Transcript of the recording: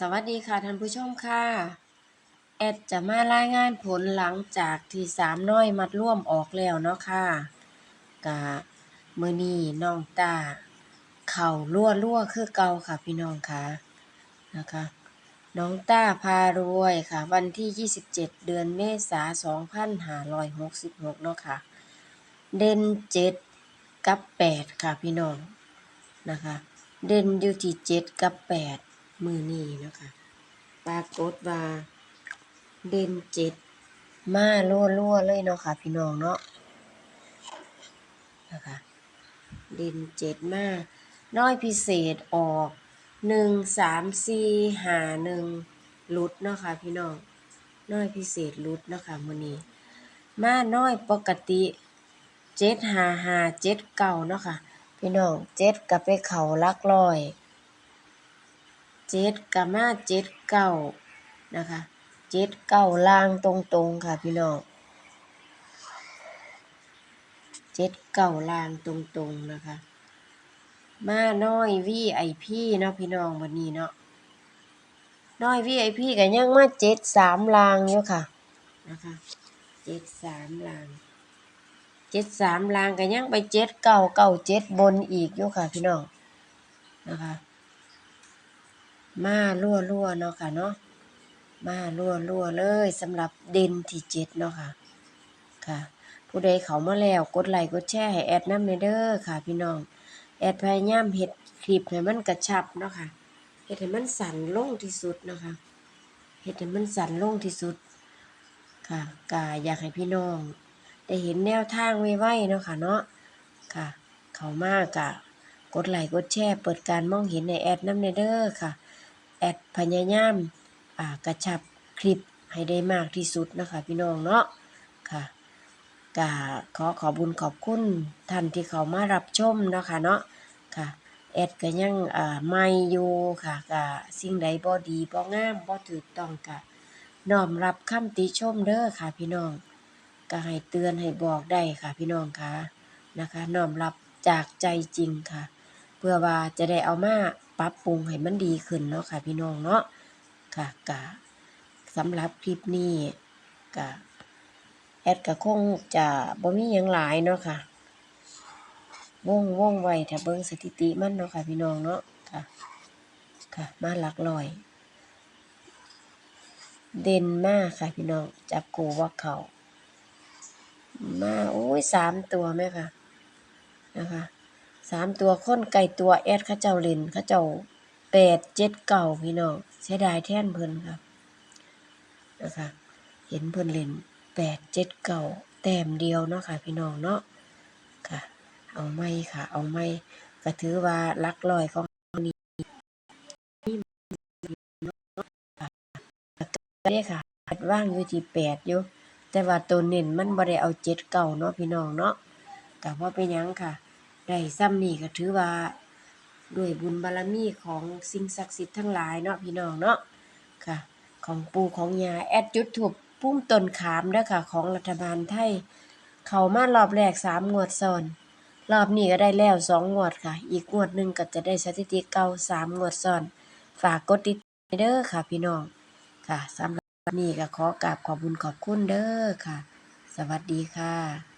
สวัสดีค่ะท่านผู้ชมค่ะ แอดจะมารายงานผลหลังจากที่สามน้อยมัดร่วมออกแล้วเนาะค่ะกะมือนีน้องตา เข่ารั่วรั่วคือเก่าค่ะพี่น้องค่ะนะคะ น้องต้าพารวยค่ะ วันที่ 27 เดือนเมษายน2566เนาะค่ะ เด่น7กับ 8 ค่ะพี่น้องนะคะ เด่นอยู่ที่7กับ 8 มือนี้นะคะปรากฏว่าเด่น7มารั่วๆเลยเนาะค่ะ พี่น้องเนาะนะคะเด่น7มาน้อยพิเศษออกหนึ่งสามสี่หาหนึ่งลุดเนาะค่ะ พี่น้องน้อยพิเศษลุดเนาะค่ะมือนี้มาน้อยปกติเจ็ดหาหาเจ็ดเก้าเนาะค่ะ พี่น้องเจ็ดก็ไปเขาลักร้อย เจ็ดก็มาเจ็ดเก้านะคะเจ็ดเก้าล่างตรงๆค่ะพี่น้องเจ็ดเก้าล่างตรงๆนะคะ มาน้อย VIP เนาะพี่น้องวันนี้เนาะน้อย VIP ก็ยังมาเจ็ดสามลางอยู่ค่ะนะคะเจ็ดสามลางเจ็ดสามลางก็ยังไปเจ็ดเก้าเก้าเจ็ดบนอีกอยู่ค่ะพี่น้องนะคะ มารั่วรั่วเนาะค่ะเนาะมารั่วรั่วเลยสำหรับเด่นที่เจ็ดเนาะค่ะค่ะ ผู้ใดเขามาแล้วกดไลค์กดแชร์ให้แอดน้ำเด้อค่ะ พี่น้องแอดพยายามเฮ็ดคลิปให้มันกระชับเนาะค่ะเฮ็ดให้มันสั้นลงที่สุดเนาะค่ะเฮ็ดให้มันสั้นลงที่สุดค่ะก็อยากให้พี่น้องได้เห็นแนวทางไวๆเนาะค่ะเนาะค่ะ เขามากะกดไลค์กดแชร์เปิดการมองเห็นในแอดน้ำเด้อค่ะ แอดพยายามอ่ากระชับคลิปให้ได้มากที่สุดนะคะ พี่น้องเนาะค่ะก็ขอขอบุญขอบคุณท่านที่เขามารับชมเนาะค่ะเนาะค่ะแอดก็ยังอ่าใหม่อยู่ค่ะก็สิ่งใดบ่ดีบ่งามบ่ถูกต้องก็น้อมรับคำติชมเด้อค่ะ พี่น้องก็ให้เตือนให้บอกได้ค่ะ พี่น้องค่ะนะคะน้อมรับจากใจจริงค่ะ เพื่อว่าจะได้เอามา ปรับปรุงให้มันดีขึ้นเนาะค่ะพี่น้องเนาะค่ะกะสำหรับคลิปนี้กะแอดก็คงจะบ่มีหยังหลายเนาะค่ะวงวงไว้ถ้าเบิ่งสถิติมันเนาะค่ะพี่น้องเนาะค่ะค่ะมาหลักร้อย เด่นมากค่ะพี่น้องจับกูว่าเขามาโอ้ยสามตัวไหมคะนะคะ สามตัวค้นไก่ตัวแอดข้าเจ้าเล่นข้าเจ้าแปดเจ็ดเก่าพี่น้องเสียดายแท่นเพิ่นครับนะคะเห็นเพิ่นเล่นแปดเจ็ดเก่าแต้มเดียวเนาะค่ะ พี่น้องเนาะค่ะ เอาไม่ค่ะ เอาไม่ก็ถือว่าลักลอยของนี้ก็ได้ค่ะว่างอยู่ที่แปดอยู่ แต่ว่าตัวเน้นมันบ่ได้เอาเจ็ดเก่าเนาะพี่น้องเนาะก็บ่เป็นยังค่ะ ได้ซ้ำนี่ก็ถือว่าด้วยบุญบารมีของสิ่งศักดิ์สิทธิ์ทั้งหลายเนาะพี่น้องเนาะค่ะ ของปู่ของยาแอดจุดถูกปุ้มต้นขามเด้อค่ะ ของรัฐบาลไทย เขามารอบแรกสามงวดซ้อนรอบนี้ก็ได้แล้วสองงวดค่ะ อีกงวดหนึ่งก็จะได้สถิติเก่าสามงวดซ้อน ฝากกดติดตามเด้อค่ะพี่น้องค่ะสำหรับนี้ก็ขอกราบขอบุญขอบคุณเด้อค่ะ สวัสดีค่ะ